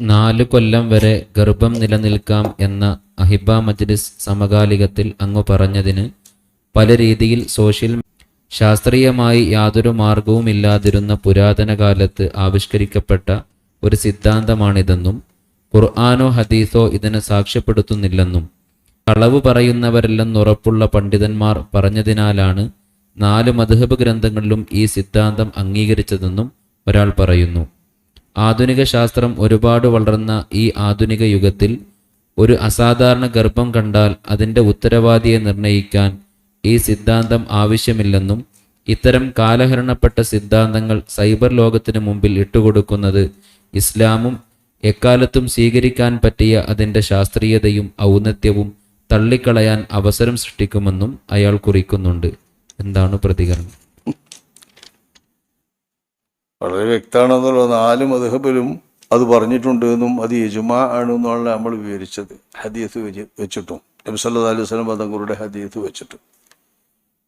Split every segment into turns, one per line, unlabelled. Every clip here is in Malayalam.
നാല് കൊല്ലം വരെ ഗർഭം നിലനിൽക്കാം എന്ന അഹിബ മജ്ലിസ് സമകാലികത്തിൽ അങ്ങ് പറഞ്ഞതിന് പല രീതിയിൽ സോഷ്യൽ ശാസ്ത്രീയമായി യാതൊരു മാർഗവുമില്ലാതിരുന്ന പുരാതന കാലത്ത് ആവിഷ്കരിക്കപ്പെട്ട ഒരു സിദ്ധാന്തമാണിതെന്നും ഖുർആാനോ ഹദീസോ ഇതിനെ സാക്ഷ്യപ്പെടുത്തുന്നില്ലെന്നും കളവ് പറയുന്നവരെല്ലാം ഉറപ്പുള്ള പണ്ഡിതന്മാർ പറഞ്ഞതിനാലാണ് നാല് മധുഹബ് ഗ്രന്ഥങ്ങളിലും ഈ സിദ്ധാന്തം അംഗീകരിച്ചതെന്നും ഒരാൾ പറയുന്നു. ആധുനിക ശാസ്ത്രം ഒരുപാട് വളർന്ന ഈ ആധുനിക യുഗത്തിൽ ഒരു അസാധാരണ ഗർഭം കണ്ടാൽ അതിന്റെ ഉത്തരവാദിയെ നിർണയിക്കാൻ ഈ സിദ്ധാന്തം ആവശ്യമില്ലെന്നും ഇത്തരം കാലഹരണപ്പെട്ട സിദ്ധാന്തങ്ങൾ സൈബർ ലോകത്തിന് മുമ്പിൽ ഇട്ടുകൊടുക്കുന്നത് ഇസ്ലാമും എക്കാലത്തും സ്വീകരിക്കാൻ പറ്റിയ അതിന്റെ ശാസ്ത്രീയതയും ഔന്നത്യവും തള്ളിക്കളയാൻ അവസരം സൃഷ്ടിക്കുമെന്നും അയാൾ കുറിക്കുന്നുണ്ട്. എന്താണ് പ്രതികരണം?
വളരെ വ്യക്തമാണെന്നുള്ള നാല് മധുഹബിലും അത് പറഞ്ഞിട്ടുണ്ട് എന്നും അത് യജുമാ ആണെന്നാണ് നമ്മൾ വിവരിച്ചത്. ഹദീസ് വെച്ച് വെച്ചിട്ടും. നബ്സല്ലാ അലൈഹി സ്വലം തങ്ങളുടെ ഹദീസ് വെച്ചിട്ടും.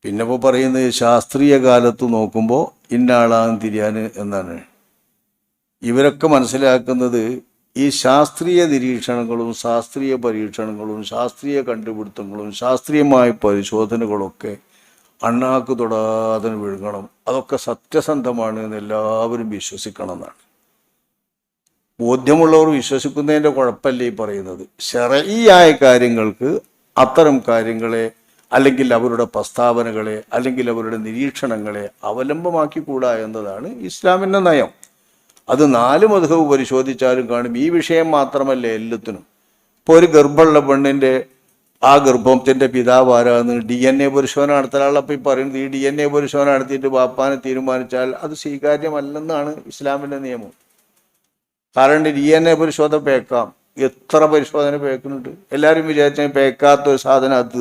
പിന്നെ ഇപ്പോൾ പറയുന്നത് ശാസ്ത്രീയ കാലത്ത് നോക്കുമ്പോൾ ഇന്ന ആളാകും തിരിയാൻ എന്നാണ്. ഇവരൊക്കെ മനസ്സിലാക്കുന്നത് ഈ ശാസ്ത്രീയ നിരീക്ഷണങ്ങളും ശാസ്ത്രീയ പരീക്ഷണങ്ങളും ശാസ്ത്രീയ കണ്ടുപിടുത്തങ്ങളും ശാസ്ത്രീയമായ പരിശോധനകളൊക്കെ അണ്ണാക്ക് തൊടാതെ വിഴുങ്ങണം. അതൊക്കെ സത്യസന്ധമാണ് എന്ന് എല്ലാവരും വിശ്വസിക്കണം എന്നാണ്. ബോധ്യമുള്ളവർ വിശ്വസിക്കുന്നതിന്റെ കുഴപ്പമല്ല ഈ പറയുന്നത്? ശരയിയായ കാര്യങ്ങൾക്ക് അത്തരം കാര്യങ്ങളെ അല്ലെങ്കിൽ അവരുടെ പ്രസ്താവനകളെ അല്ലെങ്കിൽ അവരുടെ നിരീക്ഷണങ്ങളെ അവലംബമാക്കിക്കൂടാ എന്നതാണ് ഇസ്ലാമിന്റെ നയം. അത് നാല് മധുഹവ് പരിശോധിച്ചാലും കാണും. ഈ വിഷയം മാത്രമല്ല എല്ലാത്തിനും. ഇപ്പോൾ ഒരു ഗർഭമുള്ള പെണ്ണിന്റെ ആ ഗർഭത്തിന്റെ പിതാവ് ആരാന്ന് ഡി എൻ എ പരിശോധന നടത്താനുള്ള അപ്പം ഈ പറയുന്നത് ഈ ഡി എൻ എ പരിശോധന നടത്തിയിട്ട് ബാപ്പാനെ തീരുമാനിച്ചാൽ അത് സ്വീകാര്യമല്ലെന്നാണ് ഇസ്ലാമിന്റെ നിയമം. കാരണം ഡി എൻ എ പരിശോധന പേക്കാം. എത്ര പരിശോധന പേക്കുന്നുണ്ട്? എല്ലാവരും വിചാരിച്ചാൽ പേക്കാത്ത ഒരു സാധനം അത്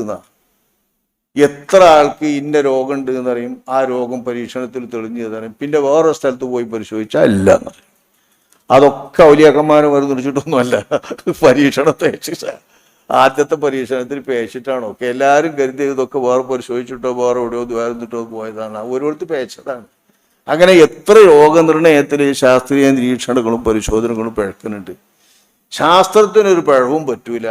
എത്ര ആൾക്ക് ഇന്ന രോഗം ഉണ്ട് പറയും ആ രോഗം പരീക്ഷണത്തിൽ തെളിഞ്ഞു തരും പിന്നെ വേറൊരു സ്ഥലത്ത് പോയി പരിശോധിച്ചാൽ ഇല്ല എന്നറിയും അതൊക്കെ ഔലിയാക്കന്മാരെ വെറുതെ നിർച്ചിട്ടൊന്നുമല്ല പരീക്ഷണത്തെ ആദ്യത്തെ പരീക്ഷണത്തിൽ പേശിട്ടാണോ? ഒക്കെ എല്ലാവരും കരുതി ഇതൊക്കെ വേറെ പരിശോധിച്ചിട്ടോ വേറെ എവിടെയോ ദ്വാരന്നിട്ടോ പോയതാണ്. ഓരോരുത്തർ പേച്ചതാണ് അങ്ങനെ എത്ര രോഗനിർണയത്തിൽ ശാസ്ത്രീയ നിരീക്ഷണങ്ങളും പരിശോധനകളും പിഴക്കുന്നുണ്ട്. ശാസ്ത്രത്തിനൊരു പിഴവും പറ്റൂല.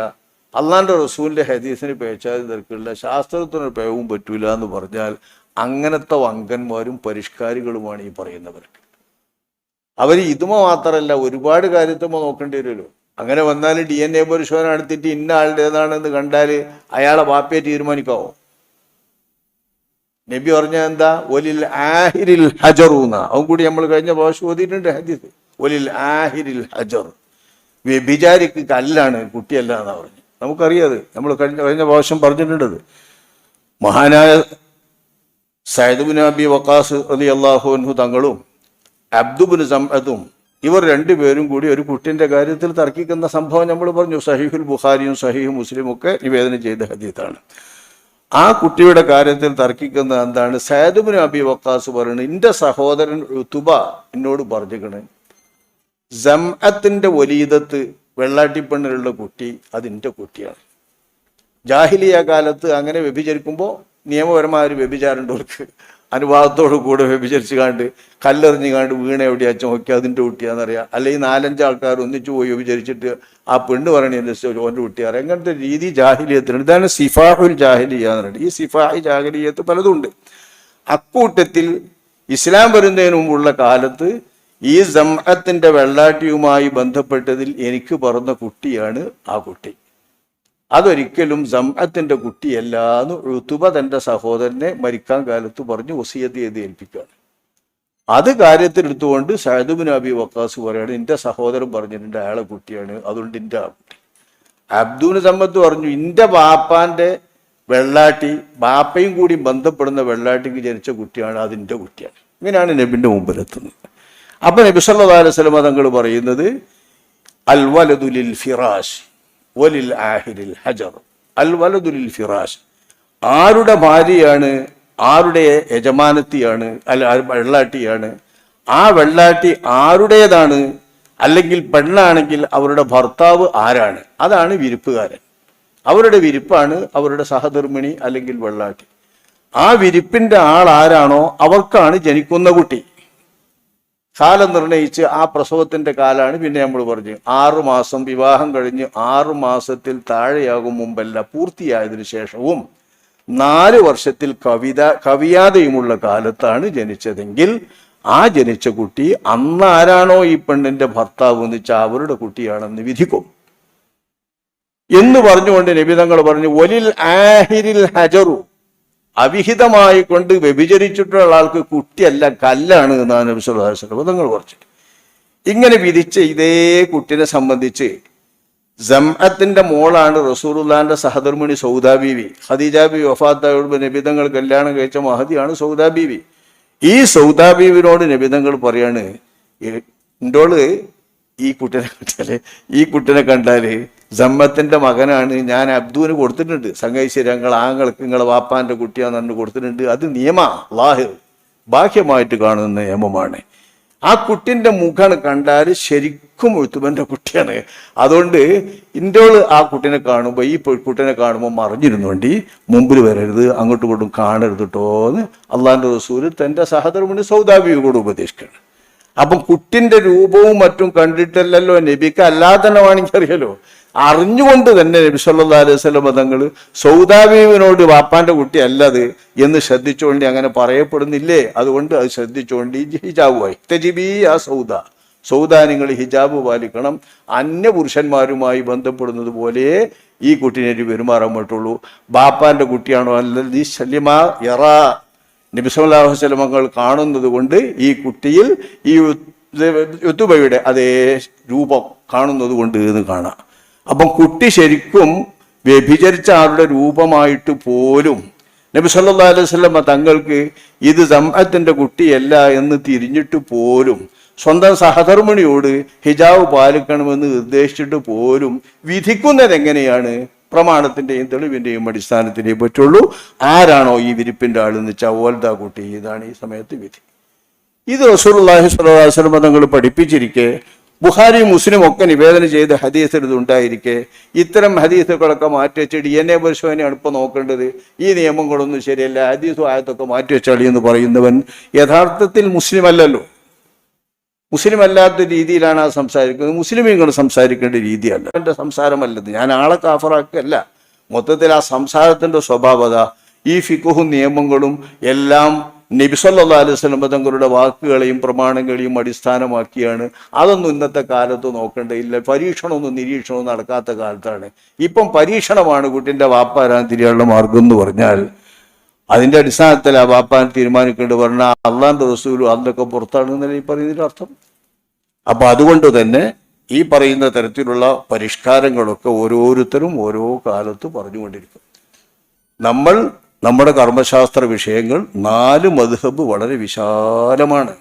അള്ളാന്റെ റസൂലിന്റെ ഹദീസിന് പേച്ചാതി തിരക്കില്ല ശാസ്ത്രത്തിനൊരു പിഴവും പറ്റൂല എന്ന് പറഞ്ഞാൽ അങ്ങനത്തെ വങ്കന്മാരും പരിഷ്കാരികളുമാണ് ഈ പറയുന്നവർക്ക്. അവർ ഇതുമ മാത്രമല്ല ഒരുപാട് കാര്യത്തുമ്പോൾ നോക്കേണ്ടി വരുമല്ലോ. അങ്ങനെ വന്നാൽ ഡി എൻ എ പരിശോധന നടത്തിയിട്ട് ഇന്ന ആളുടേതാണെന്ന് കണ്ടാൽ അയാളെ വാപ്പയെ തീരുമാനിക്കാവോ? നബി പറഞ്ഞ എന്താ? ഒലിൽ ആഹിരിൽ ഹജറൂന്ന. അതും കൂടി നമ്മൾ കഴിഞ്ഞ ഭാഷ ഓതിയിട്ടുണ്ട് ഹദീസ്. ഒലിൽ ആഹിരിൽ ഹജർ. വ്യഭിചാരിക്ക് കല്ലാണ് കുട്ടിയല്ല എന്നാ പറഞ്ഞു. നമുക്കറിയാത് നമ്മൾ കഴിഞ്ഞ കഴിഞ്ഞ പ്രാവശ്യം പറഞ്ഞിട്ടുണ്ടത് മഹാനായ സൈദുബിൻ അബി വക്കാസ് അലി അള്ളാഹുൻഹു തങ്ങളും അബ്ദുബിൻ സംഅദും ഇവർ രണ്ടുപേരും കൂടി ഒരു കുട്ടിന്റെ കാര്യത്തിൽ തർക്കിക്കുന്ന സംഭവം നമ്മൾ പറഞ്ഞു. സഹീഹുൽ ബുഖാരിയും സഹീഹ് മുസ്ലിമും ഒക്കെ നിവേദനം ചെയ്ത ഹദീത്താണ്. ആ കുട്ടിയുടെ കാര്യത്തിൽ തർക്കിക്കുന്ന എന്താണ്? സൈദുബിൻ അബി വക്കാസ് പറയുന്നത് എന്റെ സഹോദരൻ തുബ എന്നോട് പറഞ്ഞിക്കണ് ജംഅത്തിന്റെ ഒലീതത്ത് വെള്ളാട്ടിപ്പെണ്ണിലുള്ള കുട്ടി അതിന്റെ കുട്ടിയാണ്. ജാഹിലിയ കാലത്ത് അങ്ങനെ വ്യഭിചരിക്കുമ്പോൾ നിയമപരമായ ഒരു വ്യഭിചാരമുണ്ട് അവർക്ക് അനുവാദത്തോടു കൂടെ വ്യഭിചരിച്ച് കാണ്ട് കല്ലെറിഞ്ഞ് കാണ്ട് വീണ എവിടെയാച്ച നോക്കി അതിന്റെ കുട്ടിയാണെന്നറിയാം അല്ലെങ്കിൽ നാലഞ്ച് ആൾക്കാർ ഒന്നിച്ചു പോയി വ്യഭിചരിച്ചിട്ട് ആ പെണ്ണ് പറയണ ഓന്റെ കുട്ടിയാറ് അങ്ങനത്തെ രീതി ജാഹിലിയത്തിനുണ്ട് ഇതാണ് സിഫാഹുൽ ജാഹിലിയ എന്ന് പറയുന്നത്. ഈ സിഫാഹി ജാഹിലിയത്ത് പലതുണ്ട്. അക്കൂട്ടത്തിൽ ഇസ്ലാം വരുന്നതിന് മുമ്പുള്ള കാലത്ത് ഈ സംഹത്തിന്റെ വെള്ളാട്ടിയുമായി ബന്ധപ്പെട്ടതിൽ എനിക്ക് പറഞ്ഞ കുട്ടിയാണ് ആ കുട്ടി. അതൊരിക്കലും ജംഅത്തിന്റെ കുട്ടിയല്ല എന്ന് ഋതുബ തന്റെ സഹോദരനെ മരിക്കാൻ കാലത്ത് പറഞ്ഞ് വസിയത്ത് ചെയ്ത് ഏൽപ്പിക്കുകയാണ്. അത് കാര്യത്തിലെടുത്തുകൊണ്ട് സഹദുബിൻ അബി വക്കാസ് പറയാണ് എന്റെ സഹോദരൻ പറഞ്ഞിട്ടുണ്ട് അയാളെ കുട്ടിയാണ് അതുകൊണ്ട് എന്റെ കുട്ടി. അബ്ദുവിന് സമ്പത്ത് പറഞ്ഞു എന്റെ ബാപ്പാന്റെ വെള്ളാട്ടി ബാപ്പയും കൂടി ബന്ധപ്പെടുന്ന വെള്ളാട്ടിക്ക് ജനിച്ച കുട്ടിയാണ് അതിന്റെ കുട്ടിയാണ്. ഇങ്ങനെയാണ് നബിന്റെ മുമ്പിലെത്തുന്നത്. അപ്പൊ നബി സല്ലല്ലാഹു അലൈഹി വസല്ലം തങ്ങൾ പറയുന്നത് അൽ വലദുലിൽ ഫിറാഷ് വലിൽ ആഹിരിൽ ഹജർ അൽ വലതുലിൽ ഫിറാഷ്. ആരുടെ ഭാര്യയാണ് ആരുടെ യജമാനത്തിയാണ് അല്ല വെള്ളാട്ടിയാണ്? ആ വെള്ളാട്ടി ആരുടേതാണ്? അല്ലെങ്കിൽ പെണ്ണാണെങ്കിൽ അവരുടെ ഭർത്താവ് ആരാണ്? അതാണ് വിരിപ്പുകാരൻ. അവരുടെ വിരിപ്പാണ് അവരുടെ സഹധർമ്മിണി അല്ലെങ്കിൽ വെള്ളാട്ടി. ആ വിരിപ്പിന്റെ ആൾ ആരാണോ അവർക്കാണ് ജനിക്കുന്ന കുട്ടി. കാലം നിർണയിച്ച് ആ പ്രസവത്തിന്റെ കാലാണ് പിന്നെ നമ്മൾ പറഞ്ഞു. ആറു മാസം വിവാഹം കഴിഞ്ഞ് ആറു മാസത്തിൽ താഴെയാകും മുമ്പല്ല പൂർത്തിയായതിനു ശേഷവും നാല് വർഷത്തിൽ കവിത കവിയാതെയുമുള്ള കാലത്താണ് ജനിച്ചതെങ്കിൽ ആ ജനിച്ച കുട്ടി അന്നാരാണോ ഈ പെണ്ണിന്റെ ഭർത്താവ് എന്ന് വെച്ചാൽ അവരുടെ കുട്ടിയാണെന്ന് വിധിക്കും. എന്ന് പറഞ്ഞുകൊണ്ട് നബിതങ്ങൾ പറഞ്ഞു ഒലിൽ ആഹിരിൽ ഹജറു. അവിഹിതമായി കൊണ്ട് വ്യഭിചരിച്ചിട്ടുള്ള ആൾക്ക് കുട്ടിയല്ല കല്ലാണ് എന്നാണ് നബി തങ്ങൾ പറഞ്ഞു ഇങ്ങനെ വിധിച്ച ഇതേ കുട്ടിനെ സംബന്ധിച്ച് ജംഅത്തിന്റെ മോളാണ് റസൂറുല്ലാന്റെ സഹധർമ്മിണി സൗദാ ബീവി. ഖദീജ ബി വഫാത്തായോട് നബിതങ്ങൾ കല്യാണം കഴിച്ച മഹതിയാണ് സൗദാ ബീവി. ഈ സൗദാ ബീവിനോട് നബിതങ്ങൾ പറയാണ് എന്റോൾ ഈ കുട്ടിനെ കണ്ടാൽ ഈ കുട്ടിനെ കണ്ടാൽ ജമ്മത്തിന്റെ മകനാണ് ഞാൻ അബ്ദുവിന് കൊടുത്തിട്ടുണ്ട്. സംഘൈശ്വര്യ ആങ്ങൾക്ക് നിങ്ങളെ വാപ്പാന്റെ കുട്ടിയാന്ന് പറഞ്ഞു കൊടുത്തിട്ടുണ്ട്. അത് നിയമ ലാഹിർ ബാഹ്യമായിട്ട് കാണുന്ന നിയമമാണ്. ആ കുട്ടിന്റെ മുഖം കണ്ടാൽ ശരിക്കും എഴുത്തുബന്റെ കുട്ടിയാണ്. അതുകൊണ്ട് ഇന്റോൾ ആ കുട്ടിനെ കാണുമ്പോൾ ഈ കുട്ടിനെ കാണുമ്പോൾ മറിഞ്ഞിരുന്നുകൊണ്ട് മുമ്പിൽ വരരുത് അങ്ങോട്ടും ഇങ്ങോട്ടും കാണരുത് കേട്ടോ എന്ന് അള്ളാന്റെ റസൂര് തന്റെ സഹധർമ്മിണി സൗദാബിയോട് ഉപദേശിക്കുകയാണ്. അപ്പം കുട്ടിന്റെ രൂപവും മറ്റും കണ്ടിട്ടില്ലല്ലോ നബിക്ക്. അല്ലാതെ തന്നെ വേണമെങ്കിൽ അറിഞ്ഞുകൊണ്ട് തന്നെ നബി സല്ലാ അലൈഹി മതങ്ങൾ തങ്ങൾ സൗദാബീവിനോട് വാപ്പാന്റെ കുട്ടി അല്ലത് എന്ന് ശ്രദ്ധിച്ചുകൊണ്ട് അങ്ങനെ പറയപ്പെടുന്നില്ലേ? അതുകൊണ്ട് അത് ശ്രദ്ധിച്ചുകൊണ്ട് ഹിജാബുമായി തെജിബി ആ സൗദ. സൗദ നിങ്ങൾ ഹിജാബ് പാലിക്കണം. അന്യ പുരുഷന്മാരുമായി ബന്ധപ്പെടുന്നത് പോലെ ഈ കുട്ടിനെ പെരുമാറാൻ പറ്റുള്ളൂ. ബാപ്പാന്റെ കുട്ടിയാണോ അല്ലത്? ഈ ശല്യമാ യറ. നബിസ്വല്ലാഹു മകൾ കാണുന്നത് കൊണ്ട് ഈ കുട്ടിയിൽ ഈ യുത്തുബയുടെ അതേ രൂപം കാണുന്നത് കൊണ്ട് എന്ന് കാണാം. അപ്പം കുട്ടി ശരിക്കും വ്യഭിചരിച്ച ആളുടെ രൂപമായിട്ട് പോലും നബി സല്ലാ സ്വലമ തങ്ങൾക്ക് ഇത് സംഹത്തിന്റെ കുട്ടിയല്ല എന്ന് തിരിഞ്ഞിട്ട് പോലും സ്വന്തം സഹധർമ്മിണിയോട് ഹിജാവ് പാലിക്കണമെന്ന് നിർദ്ദേശിച്ചിട്ട് പോലും വിധിക്കുന്നത് എങ്ങനെയാണ്? പ്രമാണത്തിന്റെയും തെളിവിന്റെയും അടിസ്ഥാനത്തിലേ പറ്റുള്ളൂ. ആരാണോ ഈ വിരിപ്പിന്റെ ആളെന്ന് വെച്ചാൽ കുട്ടി. ഇതാണ് ഈ സമയത്ത് വിധി. ഇത് റസൂർല്ലാഹി സ്വലാസ്ലമ തങ്ങൾ പഠിപ്പിച്ചിരിക്കെ ബുഹാരി മുസ്ലിം ഒക്കെ നിവേദനം ചെയ്ത ഹദീസിൽ ഇത് ഉണ്ടായിരിക്കെ ഇത്തരം ഹദീസുകളൊക്കെ മാറ്റി വെച്ച് ഡി എൻ എ പരിശോധനയാണ് ഇപ്പോൾ നോക്കേണ്ടത്. ഈ നിയമങ്ങളൊന്നും ശരിയല്ല. ഹദീസും ആയത്തൊക്കെ മാറ്റി വെച്ചാളി എന്ന് പറയുന്നവൻ യഥാർത്ഥത്തിൽ മുസ്ലിം അല്ലല്ലോ മുസ്ലിം അല്ലാത്ത രീതിയിലാണ് ആ സംസാരിക്കുന്നത്. മുസ്ലിം ഇങ്ങനെ സംസാരിക്കേണ്ട രീതിയല്ല. എന്റെ സംസാരമല്ലത്. ഞാൻ ആളെ കാഫറാക്കല്ല മൊത്തത്തിൽ ആ സംസാരത്തിന്റെ സ്വഭാവത ഈ ഫിക്കുഹും നിയമങ്ങളും എല്ലാം നബിസല്ലാ അലൈഹി സ്വലം തങ്ങളുടെ വാക്കുകളെയും പ്രമാണങ്ങളെയും അടിസ്ഥാനമാക്കിയാണ്. അതൊന്നും ഇന്നത്തെ കാലത്ത് നോക്കേണ്ടതില്ല. പരീക്ഷണമൊന്നും നിരീക്ഷണവും നടക്കാത്ത കാലത്താണ്. ഇപ്പം പരീക്ഷണമാണ് കുട്ടിന്റെ വാപ്പാരാൻ തിരിയാനുള്ള മാർഗം എന്ന് പറഞ്ഞാൽ അതിന്റെ അടിസ്ഥാനത്തിൽ ആ വാപ്പാൻ തീരുമാനിക്കേണ്ടി പറഞ്ഞാൽ അള്ളാന്റെ റസൂലും അതൊക്കെ പുറത്താണ് എന്നല്ല ഈ പറയുന്നതിന്റെ അർത്ഥം? അപ്പൊ അതുകൊണ്ട് തന്നെ ഈ പറയുന്ന തരത്തിലുള്ള പരിഷ്കാരങ്ങളൊക്കെ ഓരോരുത്തരും ഓരോ കാലത്ത് പറഞ്ഞുകൊണ്ടിരിക്കും. നമ്മൾ നമ്മുടെ കർമ്മശാസ്ത്ര വിഷയങ്ങൾ നാല് മധുഹബ് വളരെ വിശാലമാണ്.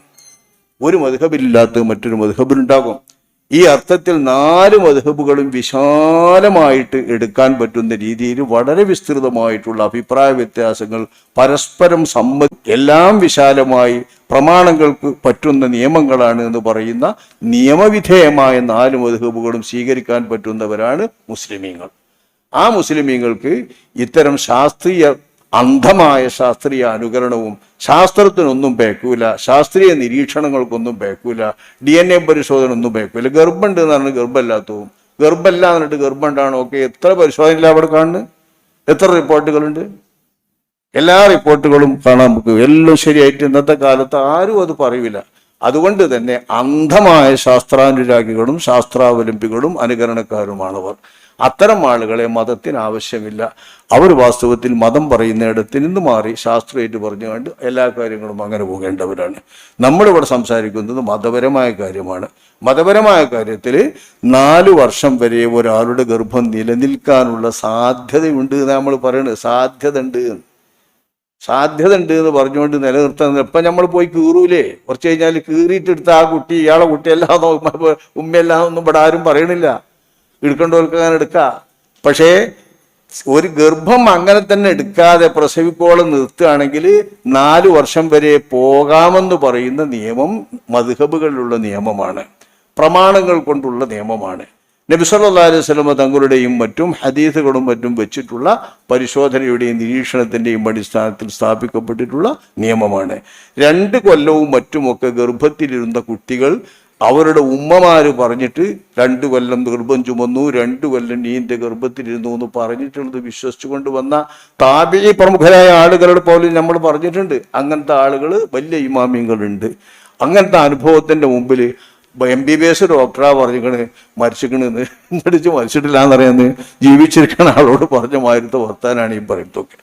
ഒരു മധുഹബില്ലാത്ത മറ്റൊരു മധുഹബിലുണ്ടാകും. ഈ അർത്ഥത്തിൽ നാല് മധുഹബുകളും വിശാലമായിട്ട് എടുക്കാൻ പറ്റുന്ന രീതിയിൽ വളരെ വിസ്തൃതമായിട്ടുള്ള അഭിപ്രായ വ്യത്യാസങ്ങൾ പരസ്പരം സമ്മതി എല്ലാം വിശാലമായി പ്രമാണങ്ങൾക്ക് പറ്റുന്ന നിയമങ്ങളാണ് എന്ന് പറയുന്ന നിയമവിധേയമായ നാല് മധുഹബുകളും സ്വീകരിക്കാൻ പറ്റുന്നവരാണ് മുസ്ലിമീങ്ങൾ. ആ മുസ്ലിമീങ്ങൾക്ക് ഇത്തരം ശാസ്ത്രീയ അന്ധമായ ശാസ്ത്രീയ അനുകരണവും ശാസ്ത്രത്തിനൊന്നും പേക്കൂല ശാസ്ത്രീയ നിരീക്ഷണങ്ങൾക്കൊന്നും പേക്കൂല ഡി എൻ എ പരിശോധന ഒന്നും പേക്കൂല ഗർഭമുണ്ട് എന്ന് പറഞ്ഞാൽ ഗർഭമല്ലാത്തതും. ഗർഭമല്ല എന്നിട്ട് ഗർഭമുണ്ടാണോ ഒക്കെ എത്ര പരിശോധനയില്ല അവിടെ കാണുന്നത്? എത്ര റിപ്പോർട്ടുകളുണ്ട്? എല്ലാ റിപ്പോർട്ടുകളും കാണാൻ നമുക്ക് എല്ലാം ശരിയായിട്ട് ഇന്നത്തെ കാലത്ത് ആരും അത് പറയില്ല അതുകൊണ്ട് തന്നെ അന്ധമായ ശാസ്ത്രാനുരാഗികളും ശാസ്ത്രാവലംബികളും അനുകരണക്കാരുമാണവർ. അത്തരം ആളുകളെ മതത്തിന് ആവശ്യമില്ല അവർ വാസ്തവത്തിൽ മതം പറയുന്നിടത്ത് നിന്ന് മാറി ശാസ്ത്രമായിട്ട് പറഞ്ഞുകൊണ്ട് എല്ലാ കാര്യങ്ങളും അങ്ങനെ പോകേണ്ടവരാണ്. നമ്മളിവിടെ സംസാരിക്കുന്നത് മതപരമായ കാര്യമാണ്. മതപരമായ കാര്യത്തിൽ നാല് വർഷം വരെ ഒരാളുടെ ഗർഭം നിലനിൽക്കാനുള്ള സാധ്യതയുണ്ട് എന്ന് നമ്മൾ പറയുന്നത് സാധ്യത ഉണ്ട്. സാധ്യത ഉണ്ട് എന്ന് പറഞ്ഞുകൊണ്ട് നിലനിർത്താൻ ഇപ്പം നമ്മൾ പോയി കീറൂലേ? കുറച്ച് കഴിഞ്ഞാൽ കീറിയിട്ടെടുത്ത ആ കുട്ടി ഇയാളെ കുട്ടിയെല്ലാം ഉമ്മയെല്ലാം ഒന്നും ഇവിടെ ആരും പറയണില്ല. എടുക്കേണ്ടവർക്ക് അങ്ങനെ എടുക്കാം. പക്ഷേ ഒരു ഗർഭം അങ്ങനെ തന്നെ എടുക്കാതെ പ്രസവിക്കോളം നിർത്തുകയാണെങ്കിൽ നാല് വർഷം വരെ പോകാമെന്ന് പറയുന്ന നിയമം മധുഹബുകളിലുള്ള നിയമമാണ്. പ്രമാണങ്ങൾ കൊണ്ടുള്ള നിയമമാണ്. നബി അലൈഹി വസല്ലമ തങ്ങളുടെയും മറ്റും ഹദീസുകളും മറ്റും വെച്ചിട്ടുള്ള പരിശോധനയുടെയും നിരീക്ഷണത്തിന്റെയും അടിസ്ഥാനത്തിൽ സ്ഥാപിക്കപ്പെട്ടിട്ടുള്ള നിയമമാണ്. രണ്ട് കൊല്ലവും മറ്റുമൊക്കെ ഗർഭത്തിലിരുന്ന കുട്ടികൾ അവരുടെ ഉമ്മമാര് പറഞ്ഞിട്ട് രണ്ട് കൊല്ലം ഗർഭം ചുമന്നു രണ്ട് കൊല്ലം നീന്റെ ഗർഭത്തിലിരുന്നു എന്ന് പറഞ്ഞിട്ടുള്ളത് വിശ്വസിച്ചുകൊണ്ട് വന്ന താപി പ്രമുഖരായ ആളുകളുടെ പോലും നമ്മൾ പറഞ്ഞിട്ടുണ്ട്. അങ്ങനത്തെ ആളുകൾ വലിയ ഇമാമിയങ്ങളുണ്ട് അങ്ങനത്തെ അനുഭവത്തിന്റെ മുമ്പിൽ എം ബി ബി എസ് ഡോക്ടറാ പറഞ്ഞിക്കണ് മരിച്ചിക്കണെന്ന് എന്നിട്ട് മരിച്ചിട്ടില്ല എന്നറിയാന്ന് ജീവിച്ചിരിക്കുന്ന ആളോട് പറഞ്ഞ മാരുത്ത വർത്താനാണ് ഈ പറയുന്നതൊക്കെ.